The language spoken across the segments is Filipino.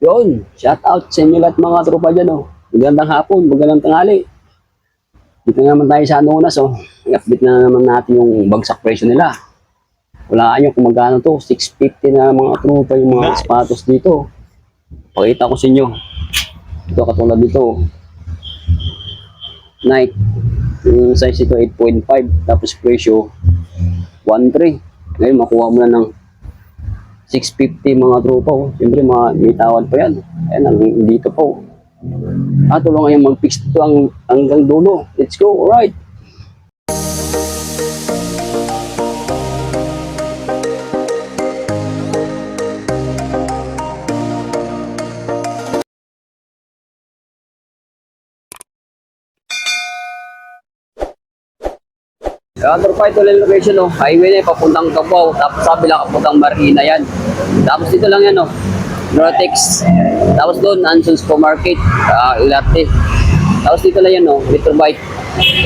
Yun, shout out sa inyo lahat mga tropa dyan, oh. Magandang hapon, magandang tanghali. Dito naman tayo sa Anonas, oh. I-update na naman natin yung bagsak presyo nila. Wala nyo kung magkano to, 650 na mga tropa yung mga Nice. sapatos dito. Pakita ko sa inyo. Ito katulad dito. oh. Nike. Yung size ito 8.5 tapos presyo 1.3. Ngayon makuha mo na ng 650 mga tropa oh. Siyempre mga, may tawad pa yan. Ayan, hanggang dito po. Ah, tulungan yung mag-fix dito ang, hanggang dulo. Let's go, alright. Kaya tropa ito lang location oh. Highway na papuntang Cabao. Tapos sabi lang papuntang Marina yan. Tapos dito lang yan oh. Nortex. Tapos doon, Anson's Po Market. Uh, Ilarte. Tapos dito lang yan oh. Little Bike.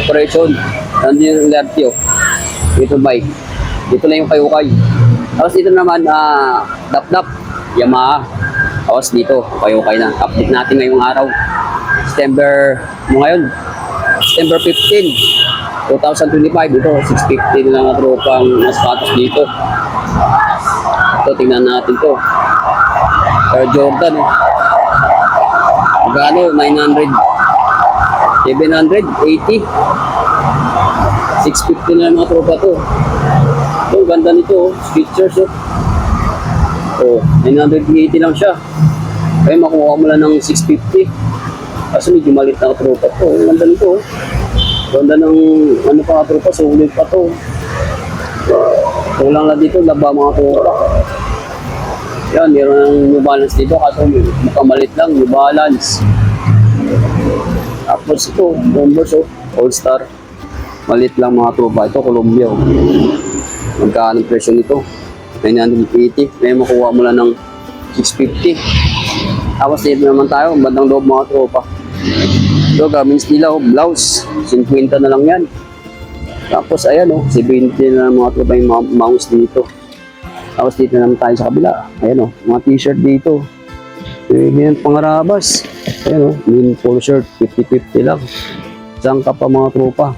Operation. Nandun yung Ilarte oh. Little Bike. Dito lang yung Kayukay. Tapos dito naman, ah, Dap Dap. Yamaha. Tapos dito, Kayukay na. Update natin ngayong araw. September, mo ngayon? September 15. 2025 ito 650 na lang ang tropang mas patos dito. Ito tingnan natin to. Air Jordan eh. magkano 900 780 650 na lang mga tropa to. Ito ganda nito oh. Skechers oh. oh 980 lang siya. Kaya makuha mo lang ng 650 kasi medyo malit na tropa to. Ang ganda nito oh. Ganda ng ano pa tropa, sulit pa to. Kulang lang dito, laba mga tropa. Yan, meron ng New Balance dito, kaso mukhang malit lang, New Balance. Tapos ito, Converse, oh, All Star. Malit lang mga tropa. Ito, Columbia. Oh. Magkano presyo nito? 980. May makuha mo lang ng 650. Tapos dito naman tayo, bandang loob mga tropa. Ito, gaming stila, oh, blouse. 50 na lang yan. Tapos, ayan, oh, 70 na mga tropa yung mouse dito. Tapos dito naman tayo sa kabila. Ayan, oh, mga t-shirt dito. Pwede yan pangarabas. Ayan, oh, yung polo shirt, 50-50 lang. Saan ka pa mga tropa?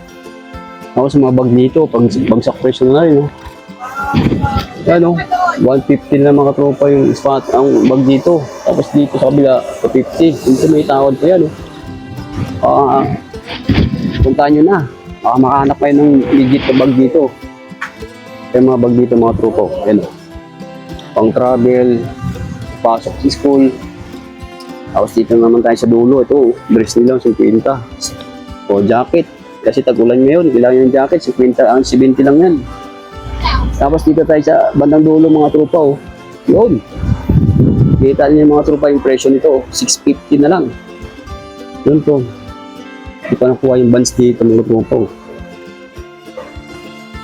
Tapos mga bag dito, pag, bagsak presyo na rin, oh. Ayan, oh, 150 na mga tropa yung spot, ang bag dito. Tapos dito sa kabila, 250. Dito may tawad pa yan, oh. Ah, puntahan nyo na. Baka makahanap kayo ng legit na bag dito. Kaya mga bag dito mga truko. Ayan o. Pang travel, pasok sa school. Tapos dito naman tayo sa dulo. Ito, dress nila, 50. O, jacket. Kasi tag-ulan ngayon, kailangan yung jacket, 50, ang 70 lang yan. Tapos dito tayo sa bandang dulo mga trupa oh. Yun. Kita niyo yung mga trupa yung presyo nito, oh. 650 na lang. Yun po. Hindi pa nakuha yung bands dito mga tropa.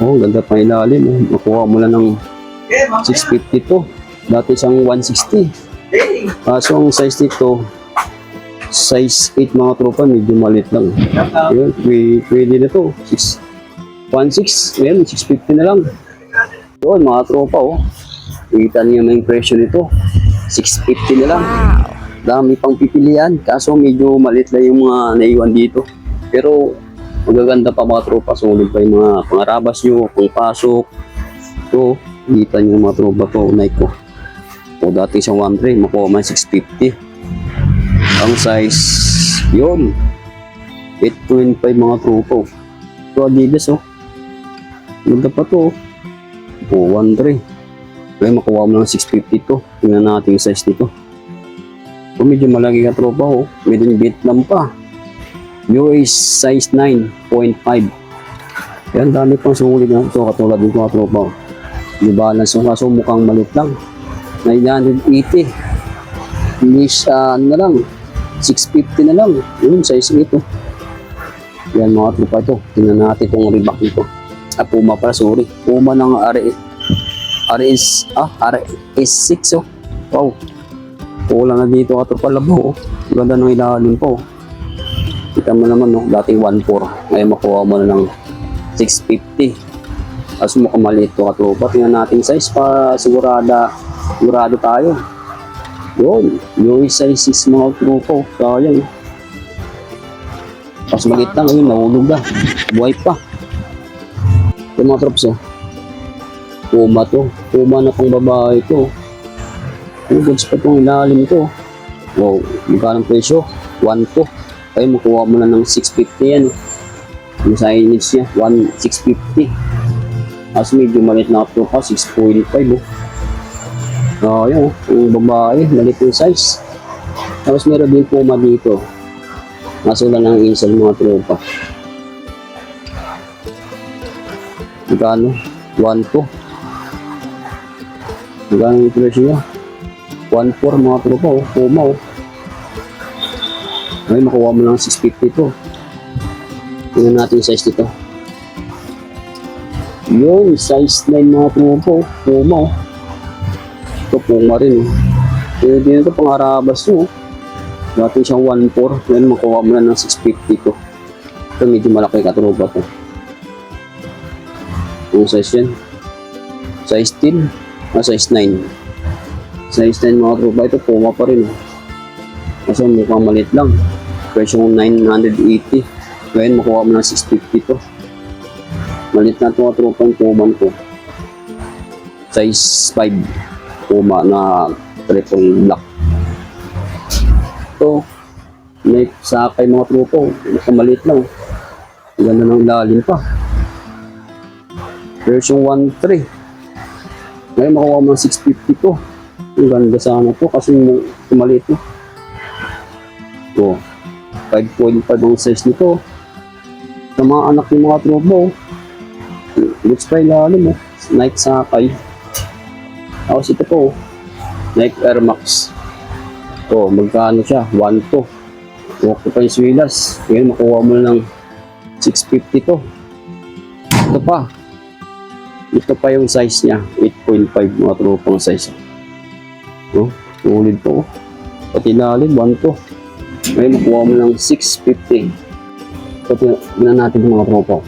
Oh, ganda pa ilalim. Oh. Makuha mo lang ng 650 to. Dati isang 160. Kaso ang size nito, size 8 mga tropa, medyo malit lang. Yun, pwede, na to. 6, 1.6, ngayon 650 na lang. Yun, mga tropa oh. Kita niyo na yung presyo nito. 650 na lang. Dami pang pipilian. Kaso medyo malit lang yung mga naiwan dito. Pero magaganda pa mga tropa. Sulit pa yung mga pangarabas nyo, pangpasok. Ito, kita nyo mga tropa to, Nike ko. O dati isang 1.3, makuha man 650. Ang size, yun. 8.5 mga tropa. oh. Ito Adidas oh. Ganda pa to oh. O 1.3. Kaya makuha mo lang 650 to. Tingnan natin yung size nito. Kung medyo malaki ka tropa oh. Medyo Vietnam pa. UA size 9.5. Yan, dami pang sulit na ito katulad dito mga tropa. oh. Di balance yung kaso mukhang malit lang. 980. English ah, ano na lang. 650 na lang. Yun, size ito. Yan mga tropa ito. Tingnan natin itong Reebok nito. Ah, Puma pala, sorry. Puma ng RS. RS, ah, RS6 oh. Wow. Kulang na dito ka tropa labo oh. Ganda ng ilalim po. Kita mo naman no, dating 1.4. Ngayon makuha mo na ng 650. As mukhang maliit to katropa. Tingnan natin size para sigurada, sigurado tayo. Yun, yung isa is mga truko. Sayang. Tapos maliit lang, ayun, nahulog na. Buhay pa. Ito mga trops, oh. Puma to. Puma na pang babae to. Ano goods pa itong ilalim to. Wow, magkano presyo? 1 to. Ay, makuha mo na ng 650 yan. Yung signage niya, 1,650. Tapos medyo maliit na ito pa, 6.5 oh. Oh, yun, yung babae, maliit yung size. Tapos meron din puma dito. Nasulan ng insel mga tropa. Magkano? 1 to. Magkano yung presyo niya? 1.4 mga tropa, oh. Puma, oh. Ay, makuha mo lang 650 to. Tingnan natin yung size nito. Yun, size 9 mga tropa, oh. Puma, oh. Ito, Puma rin, oh. Pwede na ito, pang arabas, oh. Dati siyang 1.4. Ngayon, makuha mo na ng 650 to. Ito, medyo malaki katropa to. Yung size yan. Size 10. Ah, size 9. Size 10 mga tropa. Ito, Puma pa rin, oh. Kasi mukhang maliit lang. Presyo 980. Ngayon, makuha mo ng 650 to. Maliit na ito mga tropa yung Puma ko. Size 5. Puma na triple black. Ito, may sakay mga tropa. oh. Maliit lang. Ang ganda ng lalim pa. Version 1.3. Ngayon makuha mo ng 650 to. Ang ganda sana to kasi mo- maliit to. Ito. 5.5 ang size nito. Sa mga anak ng mga tropa. oh. Looks pa ilalim oh. Nike sakay. Tapos ito po. Nike Air Max. Ito, magkano siya? 1 to. Walk to pa yung swilas. Ngayon makuha mo na ng 650 to. Ito pa. Ito pa yung size niya. 8.5 mga tropang size. Oh, ulit to. oh. Pati lalim, 1 to. Ngayon makuha mo ng 650. Ito, tingnan natin mga tropa.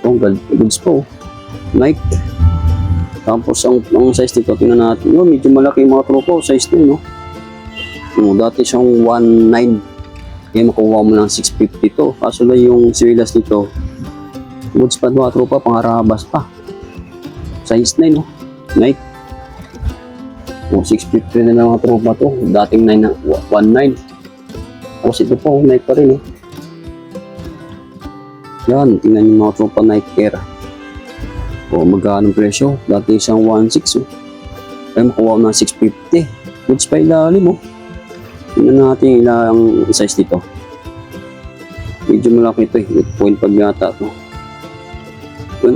Ito, ang good- goods po. Nike. Tapos ang, ang size nito, tingnan natin. Yun, medyo malaki mga tropa. Size din, no? No, dati siyang 1.9. Kaya makuha mo ng 650 to. Kaso lang yung siwilas nito, goods pa mga tropa, pangarabas pa. Size 9, no? Nike. O, 650 na lang mga tropa to. Dating 9 na, 1.9. Tapos ito po, Nike pa rin, eh. Yan, tingnan yung mga tropa Nike Air. O, magkano ang presyo? Dati isang 1.6, oh. Kaya makuha ng 650. Goods pa ilalim, oh. Tingnan natin ilang size dito. Medyo malaki ito eh. 8.5 yata ito. Yun,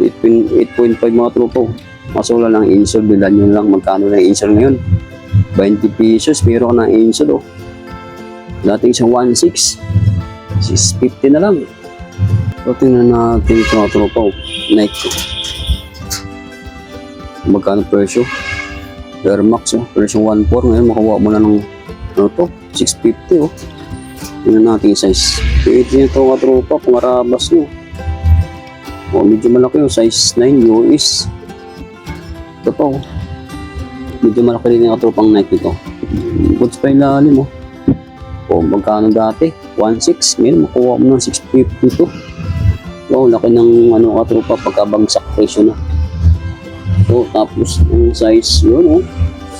8.5 mga tropa. oh. Kaso wala lang insole. Bilan yun lang. Magkano lang insole ngayon? 20 pesos. Pero ka ng insole oh. Dating sa 1.6. 6.50 na lang. So, tingnan natin ito mga tropa. oh. Nike. Magkano presyo? Air Max oh. Presyo 1.4. Ngayon makuha mo na ng ano to? 650 oh. Tingnan natin yung size. Ito yung ito mga tropa, pangarabas mo. Oh, medyo malaki yung size 9 US. Ito pa oh. Medyo malaki rin yung katropang Nike ito. Goods pa yung lalim oh. Oh, magkano dati? 1.6. Ngayon, makuha mo ng 650 to. Wow, laki ng ano katropa pagkabagsak presyo na. So, tapos yung size yun oh.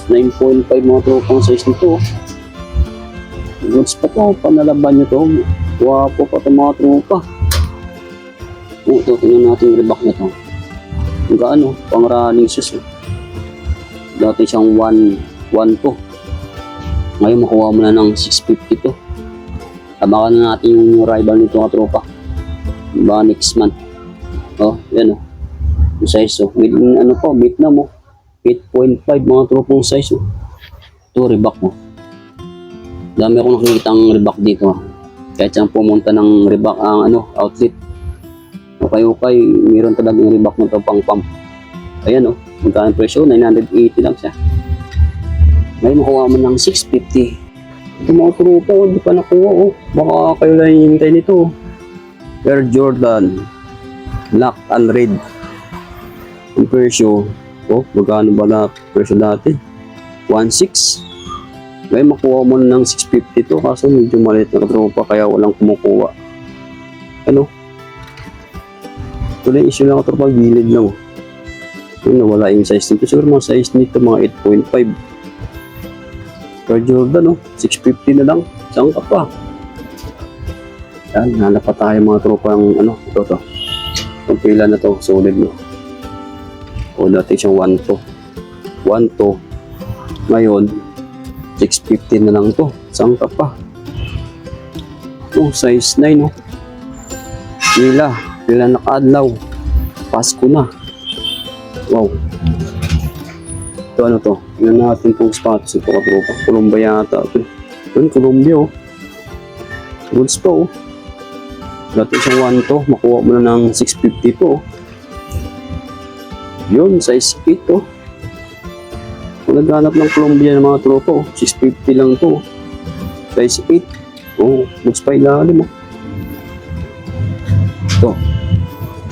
9.5 mga tropang size nito oh. Goods pa to, panalaban nyo to. Wapo pa to mga tropa. Oh, ito, tingnan natin yung reback na to. Ang gaano, pang running shoes. Oh. Dati siyang 1, 1 to. Ngayon makuha mo na ng 650 to. Tabakan na natin yung rival nito mga tropa. Ba next month. Oh, yan oh. Yung size oh. Mid, ano po, Vietnam oh. 8.5 mga tropong size oh. Ito, reback oh. Dami akong nakikita ang reback dito. ah. Kahit saan pumunta ng reback ang ano, outlet. Okay-okay, meron talagang reback na to pang pump. Ayan oh, magkano presyo? 980 lang siya. Ngayon makuha mo ng 650. Ito mga trupa, oh, di pa nakuha oh. Baka kayo lang hihintay nito. oh. Air Jordan. Black and red. Ang presyo, oh, magkano ba na presyo dati? 1.6. Ngayon makuha mo ng 650 to kaso medyo maliit na katropa kaya walang kumukuha. Ano? Ito yung issue lang katropa, gilid lang. Yung nawala yung size nito. Siguro mga size nito mga 8.5. Per Jordan, oh. 650 na lang. Saan ka pa? Yan, hanap pa tayo mga tropa ng ano, ito to. Itong pila na to, solid no. O dati siyang 1 to. 1 to. Ngayon, 650 na lang to. Saan ka pa? Oh, size 9 no. Pila, pila nakaadlaw. Pasko na. Wow. Ito ano to? Tingnan natin itong spots. Ito katropa. Columbia yata. ito. Yun, Columbia oh. Goods pa oh. Dati siyang 1 to. Makuha mo na ng 650 to oh. Yun, size 8 oh. Kung naghanap ng Columbia ng mga tropa oh. 650 lang to. oh. Size 8. Oh, goods pa ilalim oh. Ito.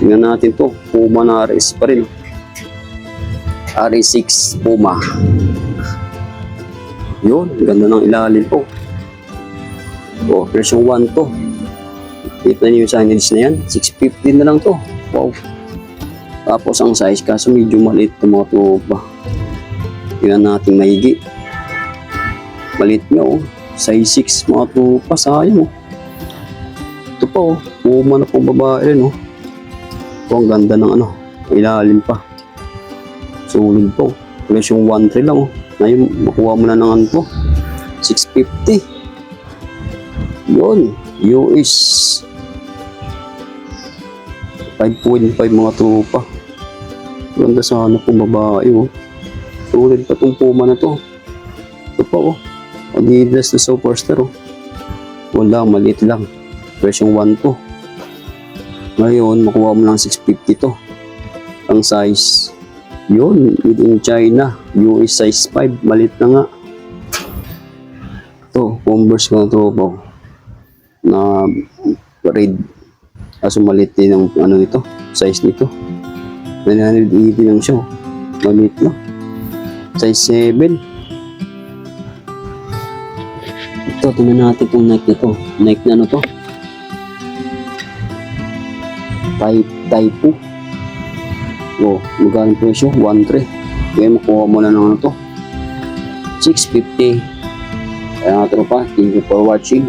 Tingnan natin to. Puma na RS pa rin. oh. RE6 Puma. Yun, ganda ng ilalim po. Oh, version 1 to. Kita niyo yung signage na yan. 650 na lang to. Wow. Tapos ang size kaso medyo maliit to mga tropa. Tingnan natin maigi. Maliit nga oh. Size 6 mga tropa. Sayang oh. Ito pa oh. Puma na pong babae rin oh. Ito ang ganda ng ano. Ilalim pa. Sulit po. Version 1.3 lang oh. Ngayon, makuha mo na ng ano to. 650. Yun. US. 5.5 mga tropa. Ganda sana pong babae oh. Sulit pa tong puma na to. Ito pa oh. Adidas na superstar oh. Wala, maliit lang. Version 1 to. Ngayon, makuha mo lang 650 to. Ang size yun, made in China. US size 5. Malit na nga. Ito, Converse ko na to po. Na red. Kaso malit din ang ano nito. Size nito. 980 lang siya. oh. Malit na. Size 7. Ito, tingnan natin itong Nike na to. Nike na ano to? Type, typo. Oh, magkano presyo? 1.3. Kaya makuha mo na ng ano to. 6.50. Kaya nga tropa, thank you for watching.